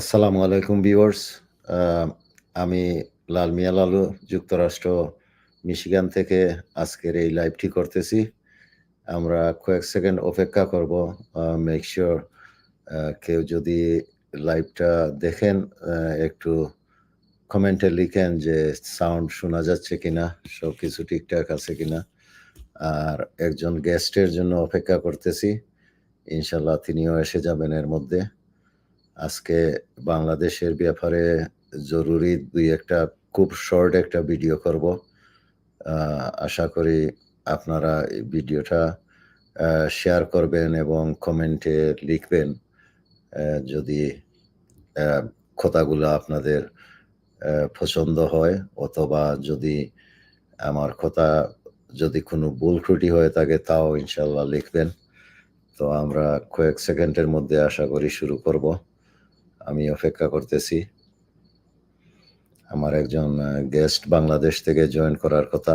আসসালামু আলাইকুম ভিউয়ার্স। আমি লাল মিয়া লালু যুক্তরাষ্ট্র মিশিগান থেকে আজকের এই লাইভটি করতেছি। আমরা কয়েক সেকেন্ড অপেক্ষা করব। মেক আ কেউ যদি লাইভটা দেখেন একটু কমেন্টে লিখেন যে সাউন্ড শোনা যাচ্ছে কিনা, সব কিছু ঠিকঠাক আছে কিনা। আর একজন গেস্টের জন্য অপেক্ষা করতেছি। ইনশাল্লাহ তিনিও এসে যাবেন এর মধ্যে। আজকে বাংলাদেশের ব্যাপারে জরুরি দুই একটা, খুব শর্ট একটা ভিডিও করব। আশা করি আপনারা এই ভিডিওটা শেয়ার করবেন এবং কমেন্টে লিখবেন। যদি কথাগুলো আপনাদের পছন্দ হয় অথবা যদি আমার কথা যদি কোনো ভুল ত্রুটি হয়ে থাকে তাও ইনশাল্লাহ লিখবেন। তো আমরা কয়েক সেকেন্ডের মধ্যে আশা করি শুরু করব। আমি অপেক্ষা করতেছি। আমার একজন গেস্ট বাংলাদেশ থেকে জয়েন করার কথা।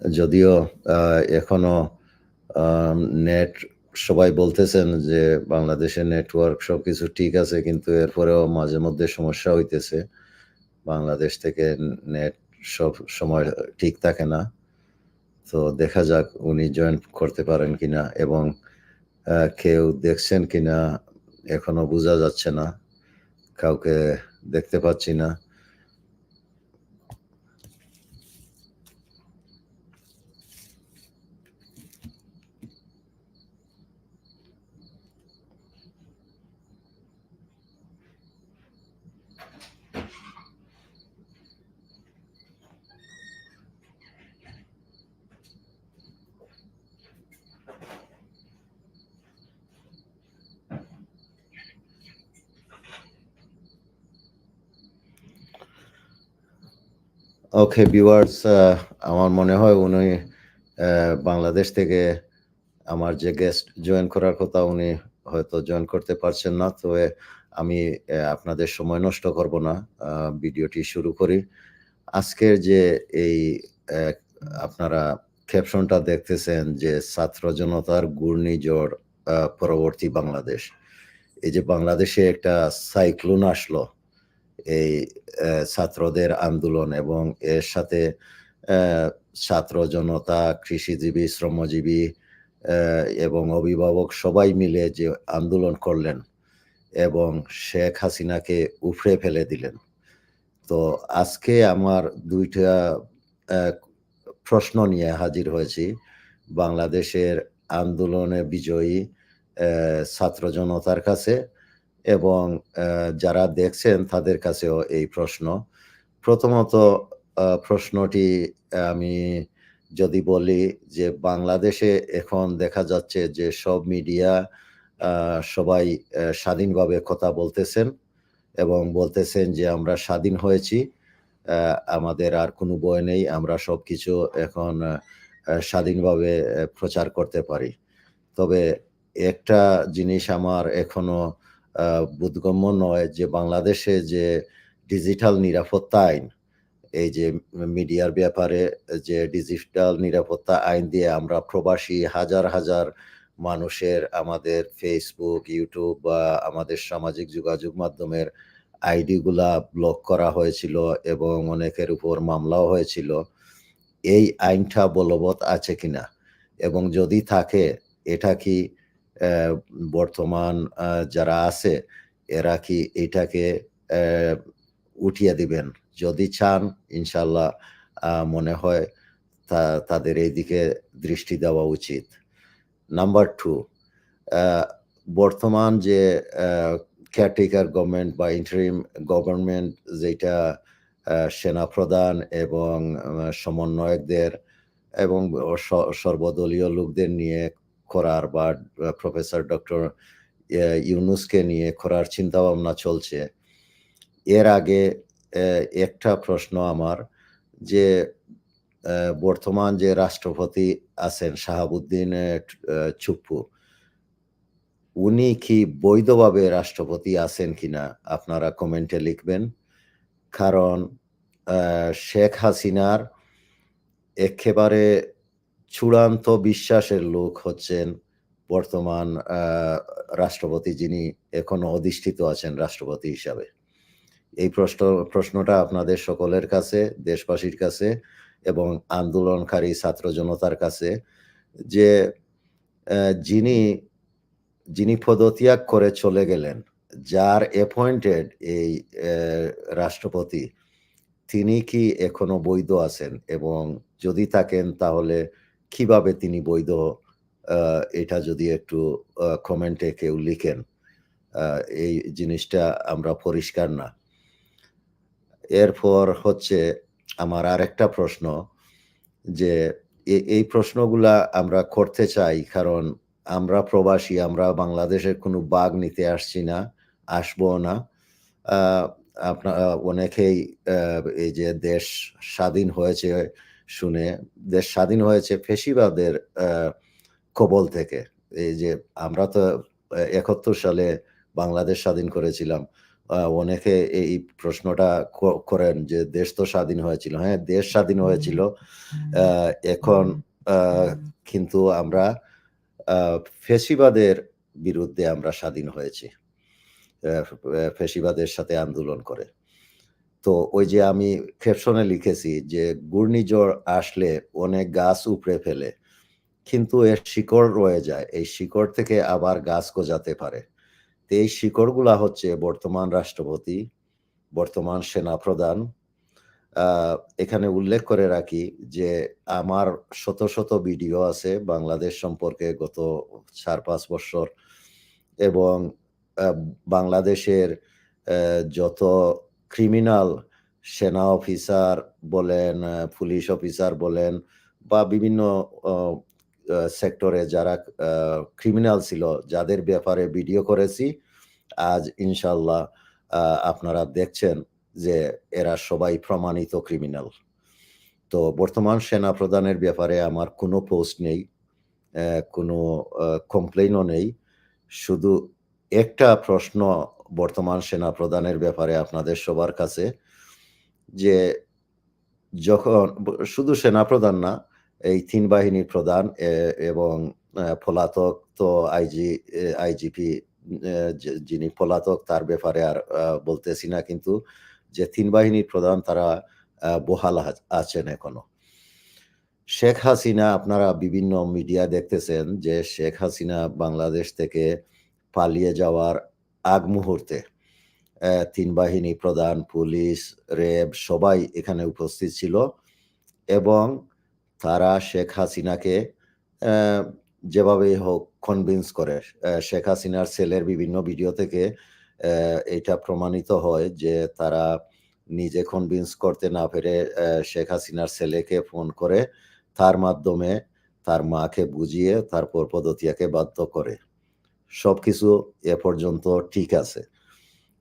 যদিও এখনও নেট সবাই বলতেছেন যে বাংলাদেশের নেটওয়ার্ক সবকিছু ঠিক আছে, কিন্তু এরপরেও মাঝে মধ্যে সমস্যা হইতেছে। বাংলাদেশ থেকে নেট সব সময় ঠিক থাকে না। তো দেখা যাক উনি জয়েন করতে পারেন কিনা এবং কেউ দেখছেন কিনা এখনও বোঝা যাচ্ছে না। কাউকে দেখতে পাচ্ছি না। ওকে ভিউয়ার্স আমার মনে হয় উনি বাংলাদেশ থেকে আমার যে গেস্ট জয়েন করার কথা উনি হয়তো জয়েন করতে পারছেন না। তবে আমি আপনাদের সময় নষ্ট করব না। ভিডিওটি শুরু করি। আজকের যে এই আপনারা ক্যাপশনটা দেখতেছেন যে ছাত্র জনতার ঘূর্ণিঝড় পরবর্তী বাংলাদেশ। এই যে বাংলাদেশে একটা সাইক্লোন আসলো। এই ছাত্রদের আন্দোলন এবং এর সাথে ছাত্র জনতা, কৃষিজীবী, শ্রমজীবী এবং অভিভাবক সবাই মিলে যে আন্দোলন করলেন এবং শেখ হাসিনাকে উপড়ে ফেলে দিলেন। তো আজকে আমার দুইটা প্রশ্ন নিয়ে হাজির হয়েছি। বাংলাদেশের আন্দোলনে বিজয়ী ছাত্র জনতার কাছে এবং যারা দেখছেন তাদের কাছেও এই প্রশ্ন। প্রথমত প্রশ্নটি আমি যদি বলি যে বাংলাদেশে এখন দেখা যাচ্ছে যে সব মিডিয়া সবাই স্বাধীনভাবে কথা বলতেছেন এবং বলতেছেন যে আমরা স্বাধীন হয়েছি। আমাদের আর কোনো ভয় নেই। আমরা সব কিছু এখন স্বাধীনভাবে প্রচার করতে পারি। তবে একটা জিনিস আমার এখনও বোধগম্য নয় যে বাংলাদেশে যে ডিজিটাল নিরাপত্তা আইন, এই যে মিডিয়ার ব্যাপারে যে ডিজিটাল নিরাপত্তা আইন দিয়ে আমরা প্রবাসী হাজার, হাজার মানুষের আমাদের ফেসবুক ইউটিউব বা আমাদের সামাজিক যোগাযোগ মাধ্যমের আইডিগুলা ব্লক করা হয়েছিল এবং অনেকের উপর মামলাও হয়েছিল। এই আইনটা বলবৎ আছে কিনা? এবং যদি থাকে এটা কি বর্তমান যারা আছে, এরা কি এটাকে উঠিয়ে দিবেন? যদি চান ইনশাল্লাহ মনে হয় তা, তাদের এইদিকে দৃষ্টি দেওয়া উচিত। নাম্বার টু বর্তমান যে অ্যা কেয়ারটেকার গভর্নমেন্ট বা ইন্টারিম গভর্নমেন্ট যেটা সেনা সেনাপ্রধান এবং সমন্বয়কদের এবং সর্বদলীয় লোকদের নিয়ে করার বা প্রফেসর ডক্টর ইউনুসকে নিয়ে করার চিন্তাভাবনা চলছে। এর আগে একটা প্রশ্ন আমার যে বর্তমান যে রাষ্ট্রপতি আছেন শাহাবুদ্দিন চুপ্পু, উনি কি বৈধভাবে রাষ্ট্রপতি আছেন কিনা আপনারা কমেন্টে লিখবেন। কারণ শেখ হাসিনার এক্কেবারে চূড়ান্ত বিশ্বাসের লোক হচ্ছেন বর্তমান রাষ্ট্রপতি যিনি এখনও অধিষ্ঠিত আছেন রাষ্ট্রপতি হিসাবে। এই প্রশ্ন প্রশ্নটা আপনাদের সকলের কাছে, দেশবাসীর কাছে এবং আন্দোলনকারী ছাত্র জনতার কাছে যে যিনি, যিনি পদত্যাগ করে চলে গেলেন, যার অ্যাপয়েন্টেড এই রাষ্ট্রপতি, তিনি কি এখনও বৈধ আছেন? এবং যদি থাকেন তাহলে কীভাবে তিনি বৈধ? এটা যদি একটু কমেন্টে কেউ লিখেন। এই জিনিসটা আমরা পরিষ্কার না। এরপর হচ্ছে আমার আরেকটা প্রশ্ন যে এই প্রশ্নগুলা আমরা করতে চাই কারণ আমরা প্রবাসী, আমরা বাংলাদেশের কোনো বাঘ নিতে আসছি না, আসবোও না। আপনারা অনেকেই এই যে দেশ স্বাধীন হয়েছে শুনে, দেশ স্বাধীন হয়েছে ফেসিবাদের কবল থেকে। এই যে আমরা তো ৭১ সালে বাংলাদেশ স্বাধীন করেছিলাম। অনেকে এই প্রশ্নটা করেন যে দেশ তো স্বাধীন হয়েছিল। হ্যাঁ, দেশ স্বাধীন হয়েছিল। এখন কিন্তু আমরা আ ফ্যাসিবাদের বিরুদ্ধে আমরা স্বাধীন হয়েছি। অ্যা সাথে আন্দোলন করে। তো ওই যে আমি ক্যাপশনে লিখেছি যে ঘূর্ণিঝড় আসলে অনেক গাছ উপড়ে ফেলে। কিন্তু এর শিকড় রয়ে যায়। এই শিকড় থেকে আবার গাছ গজাতে পারে। তো এই শিকড়গুলা হচ্ছে বর্তমান রাষ্ট্রপতি, বর্তমান সেনাপ্রধান। এখানে উল্লেখ করে রাখি যে আমার শত, শত ভিডিও আছে বাংলাদেশ সম্পর্কে গত ৪-৫ বৎসর এবং বাংলাদেশের যত ক্রিমিনাল সেনা অফিসার বলেন, পুলিশ অফিসার বলেন বা বিভিন্ন সেক্টরে যারা ক্রিমিনাল ছিল, যাদের ব্যাপারে ভিডিও করেছি, আজ ইনশাল্লাহ আপনারা দেখছেন যে এরা সবাই প্রমাণিত ক্রিমিনাল। তো বর্তমান সেনাপ্রধানের ব্যাপারে আমার কোনো পোস্ট নেই। কোনো কমপ্লেনও নেই। শুধু একটা প্রশ্ন বর্তমান সেনাপ্রধানের ব্যাপারে আপনাদের সবার কাছে যে যখন শুধু সেনাপ্রধান না, এই ৩ বাহিনীর প্রধান এবং পলাতক তো আইজি আইজিপি যিনি পলাতক তার ব্যাপারে আর বলতেছি না কিন্তু যে ৩ বাহিনীর প্রধান তারা বহাল আছেন এখনও। শেখ হাসিনা আপনারা বিভিন্ন মিডিয়া দেখতেছেন যে শেখ হাসিনা বাংলাদেশ থেকে পালিয়ে যাওয়ার আগ মুহূর্তে তিন বাহিনী প্রধান, পুলিশ, র‍্যাব সবাই এখানে উপস্থিত ছিল এবং তারা শেখ হাসিনাকে যেভাবে হোক কনভিন্স করে। শেখ হাসিনার সেলের বিভিন্ন ভিডিও থেকে এটা প্রমাণিত হয় যে তারা নিজে কনভিন্স করতে না পেরে শেখ হাসিনার ছেলেকে ফোন করে তার মাধ্যমে তার মাকে বুঝিয়ে তারপর পদত্যাগে বাধ্য করে। সবকিছু এ পর্যন্ত ঠিক আছে।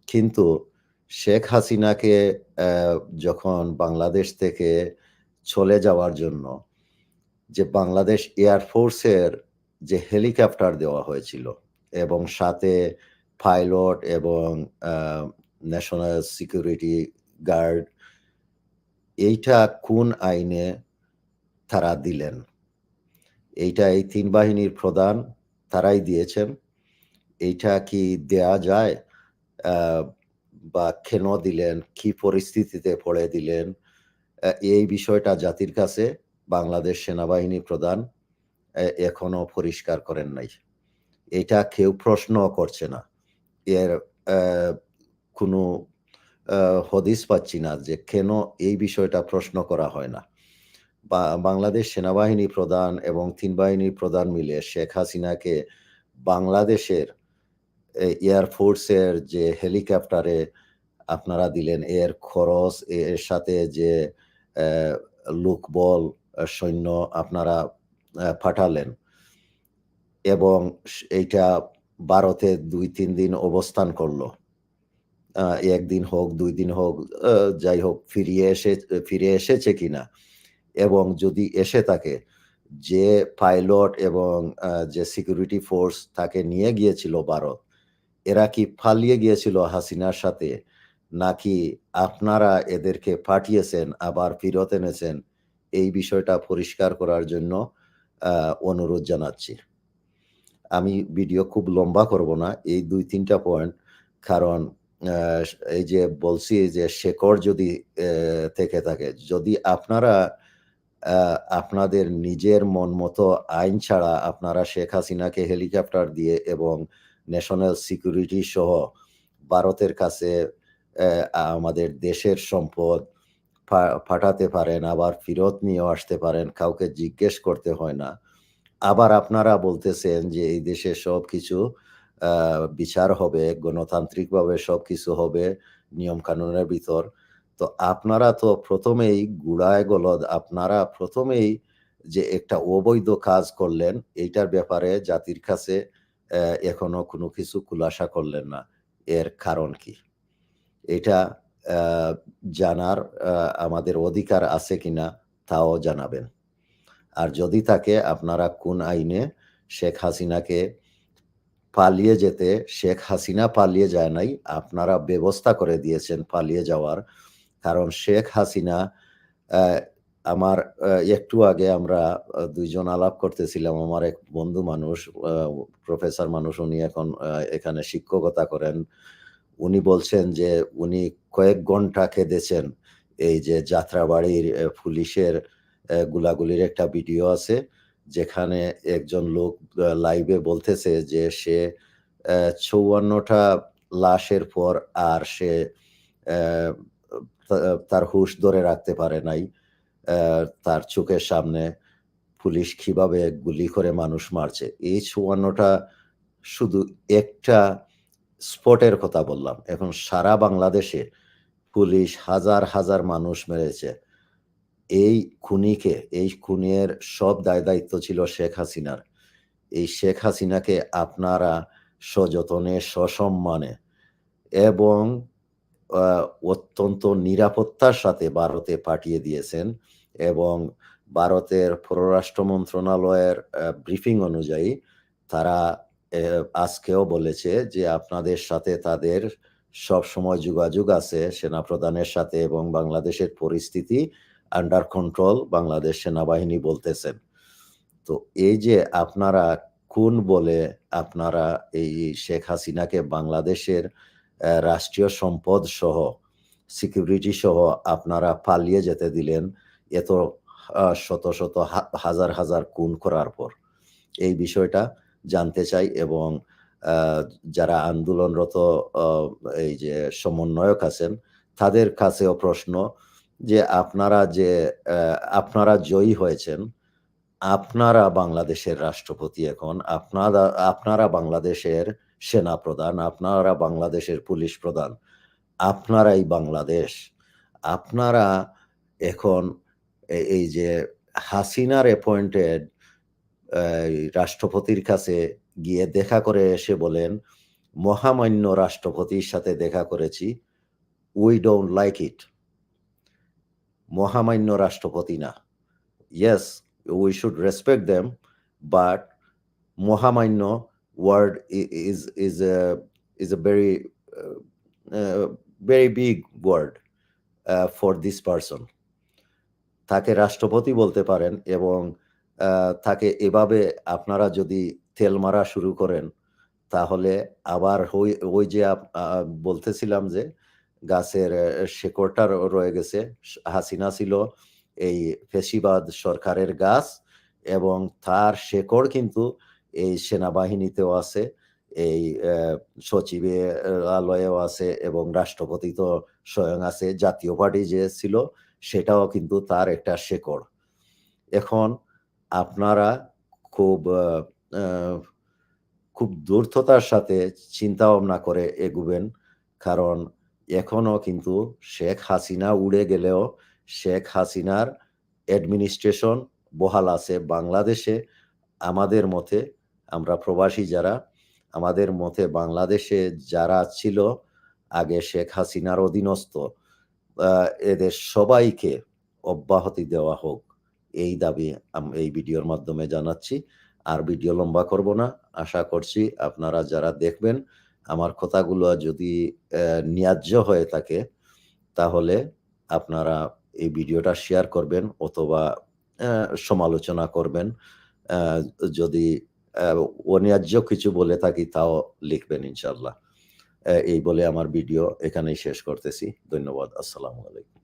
কিন্তু শেখ হাসিনাকে যখন বাংলাদেশ থেকে চলে যাওয়ার জন্য যে বাংলাদেশ এয়ার ফোর্সের যে হেলিকপ্টার দেওয়া হয়েছিল এবং সাথে পাইলট এবং ন্যাশনাল সিকিউরিটি গার্ড এইটা কোন আইনে তারা দিলেন? এইটা এই তিন বাহিনীর প্রধান তারাই দিয়েছেন। এইটা কি দেয়া যায়? বা কেন দিলেন? কি পরিস্থিতিতে পড়ে দিলেন? এই বিষয়টা জাতির কাছে বাংলাদেশ সেনাবাহিনী প্রধান এখনও পরিষ্কার করেন নাই। এটা কেউ প্রশ্নও করছে না। এর কোনো হদিস পাচ্ছি না যে কেন এই বিষয়টা প্রশ্ন করা হয় না। বা বাংলাদেশ সেনাবাহিনী প্রধান এবং তিন বাহিনীর প্রধান মিলে শেখ হাসিনাকে বাংলাদেশের এয়ার ফোর্সের যে হেলিকপ্টারে আপনারা দিলেন, এর খরচ এর সাথে যে লোকবল, সৈন্য আপনারা পাঠালেন এবং এইটা ভারতে ২-৩ দিন অবস্থান করল একদিন হোক, দুই দিন হোক, যাই হোক ফিরিয়ে এসে ফিরে এসেছে কিনা? এবং যদি এসে থাকে যে পাইলট এবং যে সিকিউরিটি ফোর্স তাকে নিয়ে গিয়েছিল ভারত, এরা কি পালিয়ে গিয়েছিল হাসিনার সাথে? নাকি আপনারা এদেরকে পাঠিয়েছেন আবার ফেরত এনেছেন? এই বিষয়টা পরিষ্কার করার জন্য অনুরোধ জানাচ্ছি। আমি ভিডিও খুব লম্বা করব না। এই দুই তিনটা পয়েন্ট কারণ এই যে বলছি যে শেকড় যদি থেকে থাকে, যদি আপনারা আপনাদের নিজের মন মতো আইন ছাড়া আপনারা শেখ হাসিনাকে হেলিকপ্টার দিয়ে এবং ন্যাশনাল সিকিউরিটি সহ ভারতের কাছে আমাদের দেশের সম্পদ পাঠাতে পারেন, আবার ফেরত নিয়েও আসতে পারেন। কাউকে জিজ্ঞেস করতে হয় না। আবার আপনারা বলতেছেন যে এই দেশে সব কিছু বিচার হবে, গণতান্ত্রিকভাবে সব কিছু হবে নিয়মকানুনের ভিতর। তো আপনারা তো প্রথমেই গুড়ায় গলদ আপনারা প্রথমেই যে একটা অবৈধ কাজ করলেন, এইটার ব্যাপারে জাতির কাছে এখনও কোনো কিছু খুলাসা করলেন না। এর কারণ কি? এটা জানার আমাদের অধিকার আছে কিনা তাও জানাবেন। আর যদি থাকে আপনারা কোন আইনে শেখ হাসিনাকে পালিয়ে যেতে, শেখ হাসিনা পালিয়ে যায় নাই। আপনারা ব্যবস্থা করে দিয়েছেন পালিয়ে যাওয়ার। কারণ শেখ হাসিনা আমার একটু আগে আমরা দুইজন আলাপ করতেছিলাম। আমার এক বন্ধু মানুষ প্রফেসর মানুষ, উনি এখন এখানে শিক্ষকতা করেন। উনি বলছেন যে, উনি কয়েক ঘণ্টা কেঁদেছেন। এই যে যাত্রাবাড়ির পুলিশের গুলাগুলির একটা ভিডিও আছে। যেখানে একজন লোক লাইভে বলতেছে যে, সে চৌয়ান্নটা লাশের পর আর সে তার হুঁশ ধরে রাখতে পারে নাই। তার চোখের সামনে পুলিশ কীভাবে গুলি করে মানুষ মারছে। এই ৫৪ টা শুধু একটা স্পটের কথা বললাম। এখন সারা বাংলাদেশে পুলিশ হাজার, হাজার মানুষ মেরেছে। এই খুনিকে, এই খুনের সব দায়-দায়িত্ব ছিল শেখ হাসিনার। এই শেখ হাসিনাকে আপনারা সযতনে, সসম্মানে এবং অত্যন্ত নিরাপত্তার সাথে ভারতে পাঠিয়ে দিয়েছেন এবং ভারতের পররাষ্ট্র মন্ত্রণালয়ের ব্রিফিং অনুযায়ী তারা আজকেও বলেছে যে আপনাদের সাথে তাদের সবসময় যোগাযোগ আছে সেনা সেনাপ্রধানের সাথে এবং বাংলাদেশের পরিস্থিতি আন্ডার কন্ট্রোল বাংলাদেশ সেনাবাহিনী বলতেছেন। তো এই যে আপনারা কোন বলে আপনারা এই শেখ হাসিনাকে বাংলাদেশের রাষ্ট্রীয় সম্পদ সহ, সিকিউরিটি সহ আপনারা পালিয়ে যেতে দিলেন এত শত, শত হাজার, হাজার খুন করার পর। এই বিষয়টা জানতে চাই এবং যারা আন্দোলনরত এই যে সমন্বয়ক আছেন তাদের কাছেও প্রশ্ন যে আপনারা যে আপনারা জয়ী হয়েছেন, আপনারা বাংলাদেশের রাষ্ট্রপতি এখন, আপনারা আপনারা বাংলাদেশের সেনাপ্রধান, আপনারা বাংলাদেশের পুলিশ প্রধান, আপনারাই বাংলাদেশ। আপনারা এখন এই যে হাসিনার অ্যাপয়েন্টেড রাষ্ট্রপতির কাছে গিয়ে দেখা করে এসে বলেন, "মহামান্য রাষ্ট্রপতির সাথে দেখা করেছি। উই don't লাইক ইট মহামান্য রাষ্ট্রপতি না। Yes we should respect them but মহামান্য word is is a is a very uh, uh, very big word uh, for this person. তাকে রাষ্ট্রপতি বলতে পারেন এবং তাকে এভাবে আপনারা যদি তেল মারা শুরু করেন, তাহলে আবার ওই যে বলতেছিলাম যে গাছের শেকড়টা রয়ে গেছে। হাসিনা ছিল এই ফ্যাসিবাদ সরকারের গাছ এবং তার শেকড় কিন্তু এই সেনাবাহিনীতেও আছে, এই সচিবালয়েও আছে এবং রাষ্ট্রপতি তো স্বয়ং আছে। জাতীয় পার্টি যে ছিল সেটাও কিন্তু তার একটা শেকড়। এখন আপনারা খুব খুব ধূর্ততার সাথে চিন্তা-ভাবনা করে এগুবেন। কারণ এখনও কিন্তু শেখ হাসিনা উড়ে গেলেও শেখ হাসিনার অ্যাডমিনিস্ট্রেশন বহাল আছে বাংলাদেশে। আমাদের মতে আমরা প্রবাসী যারা, আমাদের মতে বাংলাদেশে যারা ছিল আগে শেখ হাসিনার অধীনস্থ এদের সবাইকে অব্যাহতি দেওয়া হোক। এই দাবি এই ভিডিওর মাধ্যমে জানাচ্ছি। আর ভিডিও লম্বা করব না। আশা করছি আপনারা যারা দেখবেন আমার কথাগুলো যদি ন্যায্য হয়ে থাকে তাহলে আপনারা এই ভিডিওটা শেয়ার করবেন অথবা সমালোচনা করবেন। যদি অন্যায্য কিছু বলে থাকি তাও লিখবেন ইনশাল্লাহ এই বলে আমার ভিডিও এখানেই শেষ করতেছি। ধন্যবাদ। আসসালামু আলাইকুম।